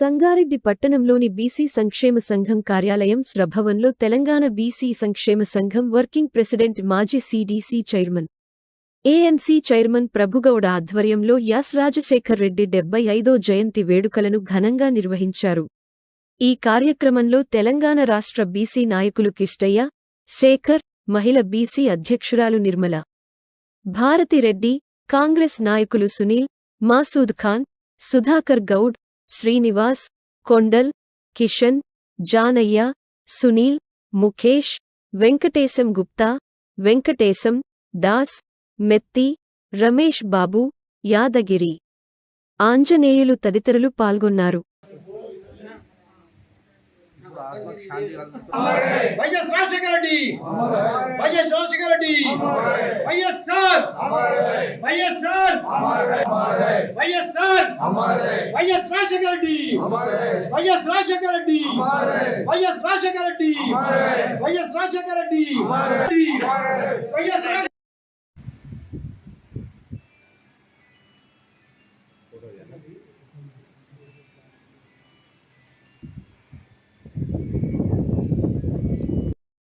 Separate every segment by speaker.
Speaker 1: సంగారెడ్డి పట్టణంలోని బీసీ సంక్షేమ సంఘం కార్యాలయం స్రభవన్లో తెలంగాణ బీసీ సంక్షేమ సంఘం వర్కింగ్ ప్రెసిడెంట్ మాజీ CDC chairman. AMC chairman Prabhugoud ఆధ్వర్యంలో యాస్ రాజశేఖర్ రెడ్డి డెబ్బై ఐదో జయంతి వేడుకలను ఘనంగా నిర్వహించారు. ఈ కార్యక్రమంలో తెలంగాణ రాష్ట్ర బీసీ నాయకులు కిష్టయ్య శేఖర్ మహిళ బీసీ అధ్యక్షురాలు నిర్మల భారతిరెడ్డి కాంగ్రెస్ నాయకులు సునీల్ మాసూద్ ఖాన్ సుధాకర్ గౌడ్ శ్రీనివాస్ కొండల్ కిషన్ జానయ్య సునీల్ ముఖేష్ వెంకటేశం గుప్తా వెంకటేశం దాస్ మెత్తి రమేష్ బాబు యాదగిరి. ఆంజనేయులు తదితరులు పాల్గొన్నారు.
Speaker 2: ఆత్మకు శాంతి కలుగుతుంది
Speaker 3: YS Rajasekhara Reddy YS Rajasekhara Reddy YSR YSR YSR YS Rajasekhara Reddy YS Rajasekhara Reddy YS Rajasekhara Reddy YS Rajasekhara Reddy YS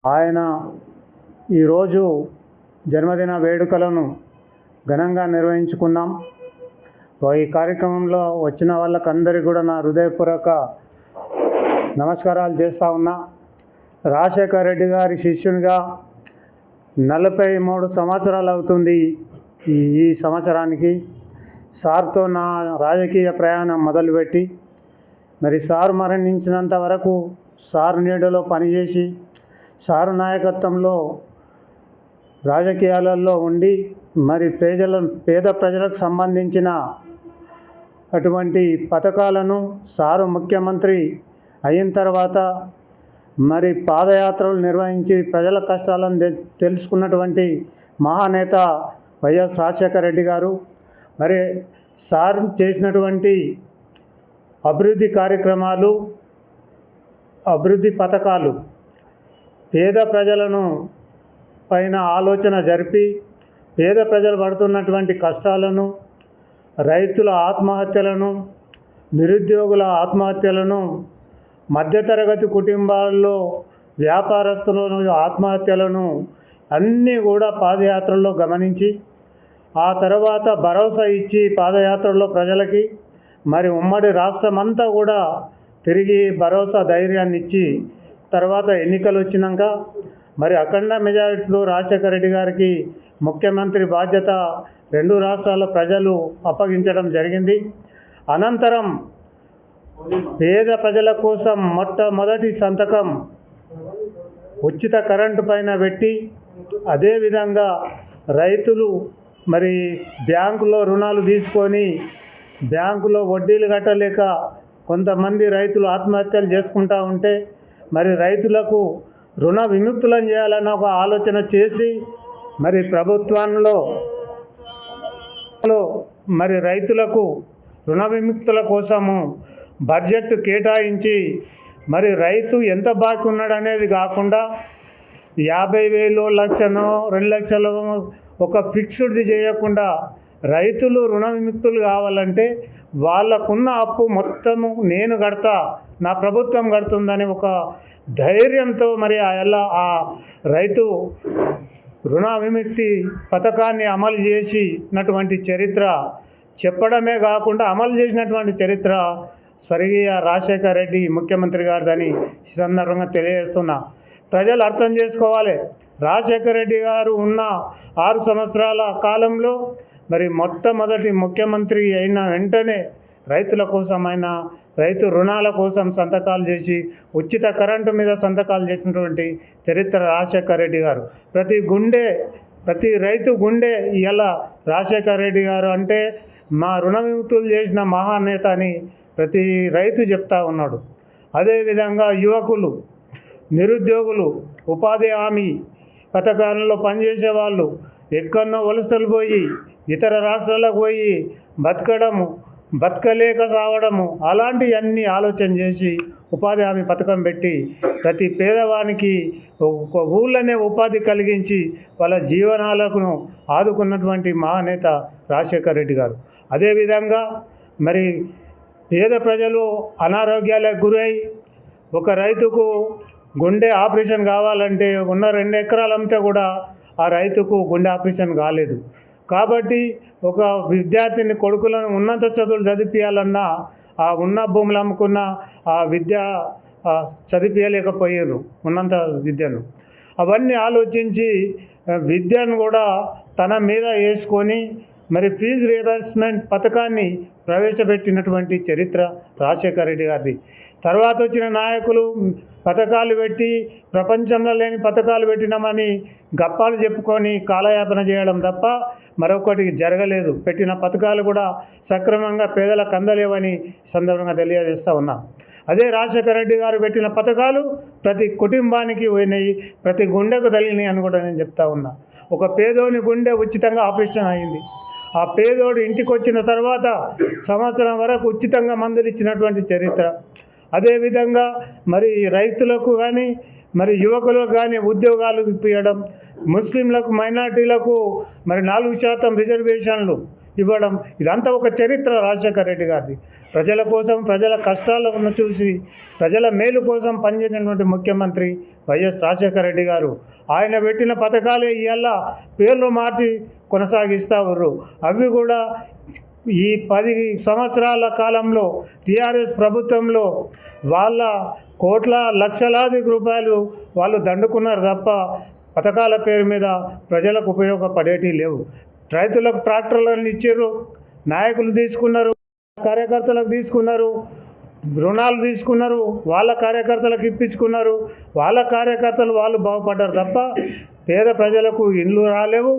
Speaker 4: ఆయన ఈరోజు జన్మదిన వేడుకలను ఘనంగా నిర్వహించుకున్నాం. ఈ కార్యక్రమంలో వచ్చిన వాళ్ళకందరికీ కూడా నా హృదయపూర్వక నమస్కారాలు చేస్తూ ఉన్నా. రాజశేఖర్ రెడ్డి గారి శిష్యునిగా నలభై మూడు సంవత్సరాలు అవుతుంది ఈ సంవత్సరానికి. సార్తో నా రాజకీయ ప్రయాణం మొదలుపెట్టి మరి సార్ మరణించినంత వరకు సార్ నీడలో పనిచేసి సారు నాయకత్వంలో రాజకీయాలలో ఉండి మరి ప్రజల పేద ప్రజలకు సంబంధించిన అటువంటి పథకాలను సారు ముఖ్యమంత్రి అయిన తర్వాత మరి పాదయాత్రలు నిర్వహించి ప్రజల కష్టాలను తెలుసుకున్నటువంటి మహానేత వైఎస్ రాజశేఖర రెడ్డి గారు మరి సార్ చేసినటువంటి అభివృద్ధి కార్యక్రమాలు అభివృద్ధి పథకాలు పేద ప్రజలను పైన ఆలోచన జరిపి పేద ప్రజలు పడుతున్నటువంటి కష్టాలను రైతుల ఆత్మహత్యలను నిరుద్యోగుల ఆత్మహత్యలను మధ్యతరగతి కుటుంబాల్లో వ్యాపారస్తులను ఆత్మహత్యలను అన్నీ కూడా పాదయాత్రల్లో గమనించి ఆ తర్వాత భరోసా ఇచ్చి పాదయాత్రలో ప్రజలకి మరి ఉమ్మడి రాష్ట్రమంతా కూడా తిరిగి భరోసా ధైర్యాన్ని ఇచ్చి తర్వాత ఎన్నికలు వచ్చినాక మరి అఖండ మెజారిటీలో రాజశేఖర రెడ్డి గారికి ముఖ్యమంత్రి బాధ్యత రెండు రాష్ట్రాల ప్రజలు అప్పగించడం జరిగింది. అనంతరం పేద ప్రజల కోసం మొట్టమొదటి సంతకం ఉచిత కరెంటు పైన పెట్టి అదేవిధంగా రైతులు మరి బ్యాంకులో రుణాలు తీసుకొని బ్యాంకులో వడ్డీలు కట్టలేక కొంతమంది రైతులు ఆత్మహత్యలు చేసుకుంటా ఉంటే మరి రైతులకు రుణ విముక్తులను చేయాలన్న ఒక ఆలోచన చేసి మరి ప్రభుత్వంలో మరి రైతులకు రుణ విముక్తుల కోసము బడ్జెట్ కేటాయించి మరి రైతు ఎంత బాకీ ఉన్నాడు అనేది కాకుండా యాభై వేలు లక్షను రెండు లక్షలు ఒక ఫిక్స్డ్ చేయకుండా రైతులు రుణ విముక్తులు కావాలంటే వాళ్ళకున్న అప్పు మొత్తము నేను కడతా నా ప్రభుత్వం కడుతుందని ఒక ధైర్యంతో మరి ఆ ఎలా ఆ రైతు రుణ విముక్తి పథకాన్ని అమలు చేసినటువంటి చరిత్ర చెప్పడమే కాకుండా అమలు చేసినటువంటి చరిత్ర స్వర్గీయ రాజశేఖర రెడ్డి ముఖ్యమంత్రి గారిదని ఈ సందర్భంగా తెలియజేస్తున్నా. ప్రజలు అర్థం చేసుకోవాలి. రాజశేఖర రెడ్డి గారు ఉన్న ఆరు సంవత్సరాల కాలంలో మరి మొట్టమొదటి ముఖ్యమంత్రి అయిన వెంటనే రైతుల కోసమైనా రైతు రుణాల కోసం సంతకాలు చేసి ఉచిత కరెంటు మీద సంతకాలు చేసినటువంటి చరిత్ర రాజశేఖర రెడ్డి గారు. ప్రతి గుండె ప్రతి రైతు గుండె ఇలా రాజశేఖర రెడ్డి గారు అంటే మా రుణ విముక్తులు చేసిన మహానేత అని ప్రతి రైతు చెప్తా ఉన్నాడు. అదేవిధంగా యువకులు నిరుద్యోగులు ఉపాధి హామీ పథకాలలో పనిచేసే వాళ్ళు ఎక్కడో వలసలు పోయి ఇతర రాష్ట్రాలకు పోయి బతకడము బతకలేక సావడము అలాంటివన్నీ ఆలోచన చేసి ఉపాధి హామీ పథకం పెట్టి ప్రతి పేదవానికి ఒక ఊళ్ళనే ఉపాధి కలిగించి వాళ్ళ జీవనాలను ఆదుకున్నటువంటి మహానేత రాజశేఖర్ రెడ్డి గారు. అదేవిధంగా మరి పేద ప్రజలు అనారోగ్యాలకు గురై ఒక రైతుకు గుండె ఆపరేషన్ కావాలంటే ఉన్న రెండు ఎకరాలు అమ్మితే కూడా ఆ రైతుకు గుండె ఆపరేషన్ కాలేదు. కాబట్టి ఒక విద్యార్థిని కొడుకులను ఉన్నత చదువులు చదివించాలన్నా ఆ ఉన్న భూములు అమ్ముకున్న ఆ విద్య చదివించలేకపోయారు ఉన్నంత విద్యను. అవన్నీ ఆలోచించి విద్యను కూడా తన మీద వేసుకొని మరి ఫీజు రియంబర్స్మెంట్ పథకాన్ని ప్రవేశపెట్టినటువంటి చరిత్ర రాజశేఖర రెడ్డి గారిది. తర్వాత వచ్చిన నాయకులు పథకాలు పెట్టి ప్రపంచంలో లేని పథకాలు పెట్టినామని గప్పాలు చెప్పుకొని కాలయాపన చేయడం తప్ప మరొకటి జరగలేదు. పెట్టిన పథకాలు కూడా సక్రమంగా పేదలకు అందలేవని సందర్భంగా తెలియజేస్తూ ఉన్నాం. అదే రాజశేఖర రెడ్డి గారు పెట్టిన పథకాలు ప్రతి కుటుంబానికి పోయినాయి ప్రతి గుండెకు తగిలినాయి అని కూడా నేను చెప్తా ఉన్నా. ఒక పేదోని గుండె ఉచితంగా ఆపరేషన్ అయింది. ఆ పేదోడు ఇంటికి వచ్చిన తర్వాత సంవత్సరం వరకు ఉచితంగా మందులు ఇచ్చినటువంటి చరిత్ర. అదేవిధంగా మరి రైతులకు కానీ మరి యువకులకు కానీ ఉద్యోగాలు ఇప్పించడం ముస్లింలకు మైనార్టీలకు మరి నాలుగు శాతం రిజర్వేషన్లు ఇవ్వడం ఇదంతా ఒక చరిత్ర రాజశేఖర రెడ్డి గారిది. ప్రజల కోసం ప్రజల కష్టాలను చూసి ప్రజల మేలు కోసం పనిచేసినటువంటి ముఖ్యమంత్రి వైఎస్ రాజశేఖర రెడ్డి గారు. ఆయన పెట్టిన పథకాలే ఇవాళ పేర్లు మార్చి కొనసాగిస్తూ ఉర్రు అవి కూడా ఈ పది సంవత్సరాల కాలంలో టీఆర్ఎస్ ప్రభుత్వంలో వాళ్ళ కోట్ల లక్షలాది రూపాయలు వాళ్ళు దండుకున్నారు తప్ప పథకాల పేరు మీద ప్రజలకు ఉపయోగపడేటి లేవు. రైతులకు ట్రాక్టర్లను ఇచ్చారు నాయకులు తీసుకున్నారు కార్యకర్తలకు తీసుకున్నారు రుణాలు తీసుకున్నారు వాళ్ళ కార్యకర్తలకు ఇప్పించుకున్నారు వాళ్ళ కార్యకర్తలు వాళ్ళు బాగుపడ్డారు తప్ప పేద ప్రజలకు ఇండ్లు రాలేవు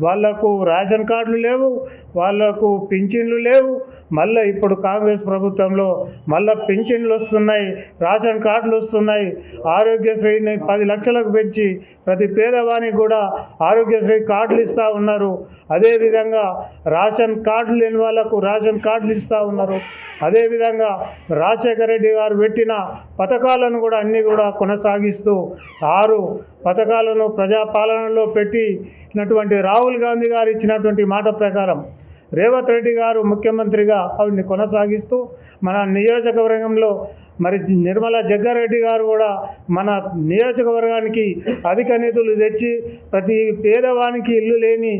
Speaker 4: వాళ్ళకు రేషన్ కార్డులు లేవు వాళ్ళకు పింఛన్లు లేవు మళ్ళీ ఇప్పుడు కాంగ్రెస్ ప్రభుత్వంలో మళ్ళీ పెన్షన్లు వస్తున్నాయి రేషన్ కార్డులు వస్తున్నాయి ఆరోగ్యశ్రీని పది లక్షలకు పెంచి ప్రతి పేదవానికి కూడా ఆరోగ్యశ్రీ కార్డులు ఇస్తూ ఉన్నారు. అదేవిధంగా రేషన్ కార్డులు లేని వాళ్ళకు రేషన్ కార్డులు ఇస్తూ ఉన్నారు. అదేవిధంగా రాజశేఖర రెడ్డి గారు పెట్టిన పథకాలను కూడా అన్నీ కూడా కొనసాగిస్తూ ఆరు పథకాలను ప్రజాపాలనలో పెట్టినటువంటి రాహుల్ గాంధీ గారు ఇచ్చినటువంటి మాట ప్రకారం రేవంత్ రెడ్డి గారు ముఖ్యమంత్రిగా ఆవిడ్ని కొనసాగిస్తూ మన నియోజకవర్గంలో మరి నిర్మలా జగ్గారెడ్డి గారు కూడా మన నియోజకవర్గానికి అధిక నిధులు తెచ్చి ప్రతి పేదవానికి ఇల్లు లేని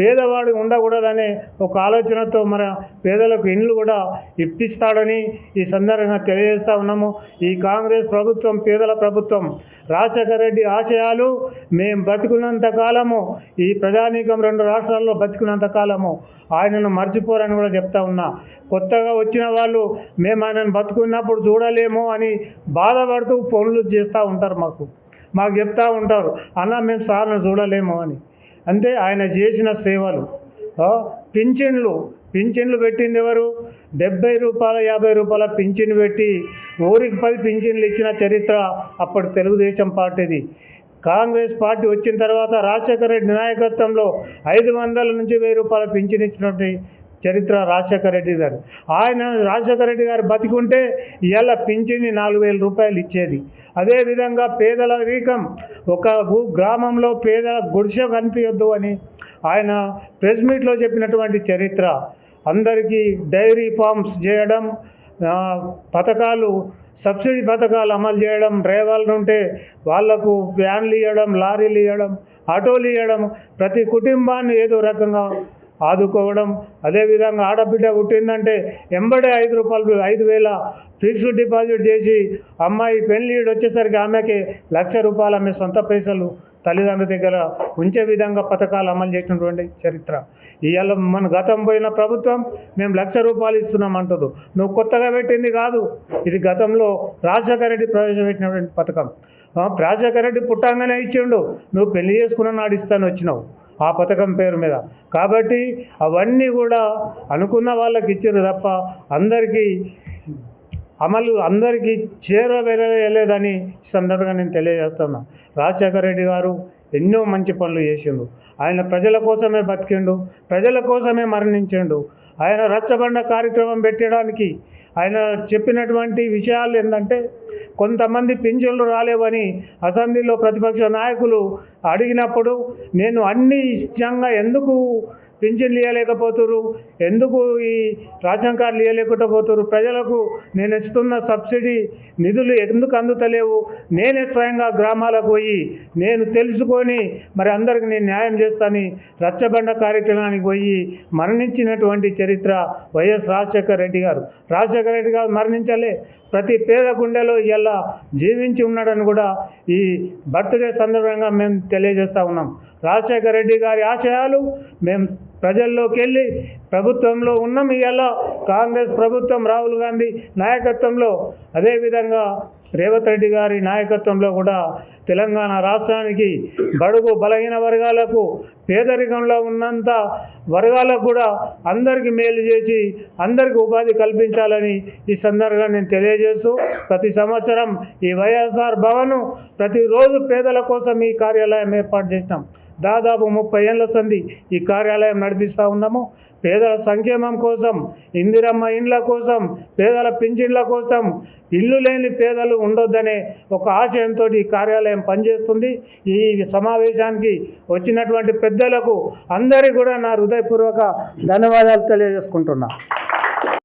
Speaker 4: పేదవాడు ఉండకూడదనే ఒక ఆలోచనతో మన పేదలకు ఇండ్లు కూడా ఇప్పిస్తాడని ఈ సందర్భంగా తెలియజేస్తూ ఉన్నాము. ఈ కాంగ్రెస్ ప్రభుత్వం పేదల ప్రభుత్వం రాజశేఖర రెడ్డి ఆశయాలు మేము బతుకున్నంత కాలము ఈ ప్రజానీకం రెండు రాష్ట్రాల్లో బతుకున్నంత కాలము ఆయనను మర్చిపోరని కూడా చెప్తా ఉన్నా. కొత్తగా వచ్చిన వాళ్ళు మేము ఆయనను బతుకున్నప్పుడు చూడలేము అని బాధపడుతూ ఫోన్లు చేస్తూ ఉంటారు మాకు. మాకు చెప్తూ ఉంటారు అన్న మేము సార్ను చూడలేము అని. అంటే ఆయన చేసిన సేవలు. పింఛన్లు. పింఛన్లు పెట్టింది ఎవరు? డెబ్బై రూపాయల యాభై రూపాయల పింఛన్ పెట్టి ఊరికి పది పింఛన్లు ఇచ్చిన చరిత్ర అప్పటి తెలుగుదేశం పార్టీది. కాంగ్రెస్ పార్టీ వచ్చిన తర్వాత రాజశేఖర రెడ్డి నాయకత్వంలో ఐదు వందల నుంచి వెయ్యి రూపాయల పింఛన్ ఇచ్చినటువంటి చరిత్ర రాజశేఖర రెడ్డి గారు. ఆయన రాజశేఖర రెడ్డి గారు బతికుంటే ఇవాళ పింఛని నాలుగు వేల రూపాయలు ఇచ్చేది. అదేవిధంగా పేదల రీకం ఒక గ్రామంలో పేదల గుడిసె కనిపించొద్దు అని ఆయన ప్రెస్ మీట్లో చెప్పినటువంటి చరిత్ర. అందరికీ డైరీ ఫార్మ్స్ చేయడం పథకాలు సబ్సిడీ పథకాలు అమలు చేయడం డ్రైవర్లు ఉంటే వాళ్ళకు వ్యాన్లు ఇవ్వడం లారీలు ఇవ్వడం ఆటోలు ఇవ్వడం ప్రతి కుటుంబాన్ని ఏదో రకంగా ఆదుకోవడం. అదేవిధంగా ఆడబిడ్డ పుట్టిందంటే ఎంబడే ఐదు రూపాయలు ఐదు వేల ఫిక్స్డ్ డిపాజిట్ చేసి అమ్మాయి పెళ్ళి వచ్చేసరికి ఆమెకి లక్ష రూపాయలు ఆమె సొంత పైసలు తల్లిదండ్రుల దగ్గర ఉంచే విధంగా పథకాలు అమలు చేసినటువంటి చరిత్ర. ఇవాళ మన గతం పోయిన ప్రభుత్వం మేము లక్ష రూపాయలు ఇస్తున్నాం అంటుంది. నువ్వు కొత్తగా పెట్టింది కాదు. ఇది గతంలో రాజశేఖర రెడ్డి ప్రవేశపెట్టినటువంటి పథకం. రాజశేఖర రెడ్డి పుట్టంగానే ఇచ్చిండు. నువ్వు పెళ్ళి చేసుకున్న నాడు ఇస్తాను వచ్చినావు. ఆ పథకం పేరు మీద. కాబట్టి అవన్నీ కూడా అనుకున్న వాళ్ళకి ఇచ్చారు తప్ప అందరికీ అమలు అందరికీ చేరవేయలేదని ఈ సందర్భంగా నేను తెలియజేస్తున్నా. రాజశేఖర రెడ్డి గారు ఎన్నో మంచి పనులు చేసిండు. ఆయన ప్రజల కోసమే బతికిండు ప్రజల కోసమే మరణించిండు. ఆయన రచ్చబండ కార్యక్రమం పెట్టడానికి ఆయన చెప్పినటువంటి విషయాలు ఏంటంటే కొంతమంది పింఛన్లు రాలేవని అసెంబ్లీలో ప్రతిపక్ష నాయకులు అడిగినప్పుడు నేను అన్ని ఇష్టంగా ఎందుకు పింఛన్లు ఇవ్వలేకపోతున్నారు ఎందుకు ఈ రేషన్ కార్డులు ఇవ్వలేకపోతున్నారు ప్రజలకు నేను ఇస్తున్న సబ్సిడీ నిధులు ఎందుకు అందుతలేవు? నేనే స్వయంగా గ్రామాలకు పోయి నేను తెలుసుకొని మరి అందరికి నేను న్యాయం చేస్తాను రచ్చబండ కార్యక్రమానికి పోయి మరణించినటువంటి చరిత్ర వైఎస్ రాజశేఖర రెడ్డి గారు. రాజశేఖర రెడ్డి గారు మరణించలే. ప్రతి పేద గుండెలో ఇలా జీవించి ఉన్నాడని కూడా ఈ బర్త్డే సందర్భంగా మేము తెలియజేస్తూ ఉన్నాం. రాజశేఖర రెడ్డి గారి ఆశయాలు మేము ప్రజల్లోకి వెళ్ళి ప్రభుత్వంలో ఉన్నాం ఇవాళ కాంగ్రెస్ ప్రభుత్వం రాహుల్ గాంధీ నాయకత్వంలో అదేవిధంగా రేవంత్ రెడ్డి గారి నాయకత్వంలో కూడా తెలంగాణ రాష్ట్రానికి బడుగు బలహీన వర్గాలకు పేదరికంలో ఉన్నంత వర్గాలకు కూడా అందరికీ మేలు చేసి అందరికీ ఉపాధి కల్పించాలని ఈ సందర్భంగా నేను తెలియజేస్తూ ప్రతి సంవత్సరం ఈ వైఎస్ఆర్ భవన్ ప్రతిరోజు పేదల కోసం ఈ కార్యాలయం ఏర్పాటు చేసినాం. దాదాపు ముప్పై ఏళ్ళ సంది ఈ కార్యాలయం నడిపిస్తూ ఉన్నాము. పేదల సంక్షేమం కోసం ఇందిరమ్మ ఇండ్ల కోసం పేదల పింఛన్ల కోసం ఇల్లు లేని పేదలు ఉండొద్దనే ఒక ఆశయంతో ఈ కార్యాలయం పనిచేస్తుంది. ఈ సమావేశానికి వచ్చినటువంటి పెద్దలకు అందరికీ కూడా నా హృదయపూర్వక ధన్యవాదాలు తెలియజేసుకుంటున్నా.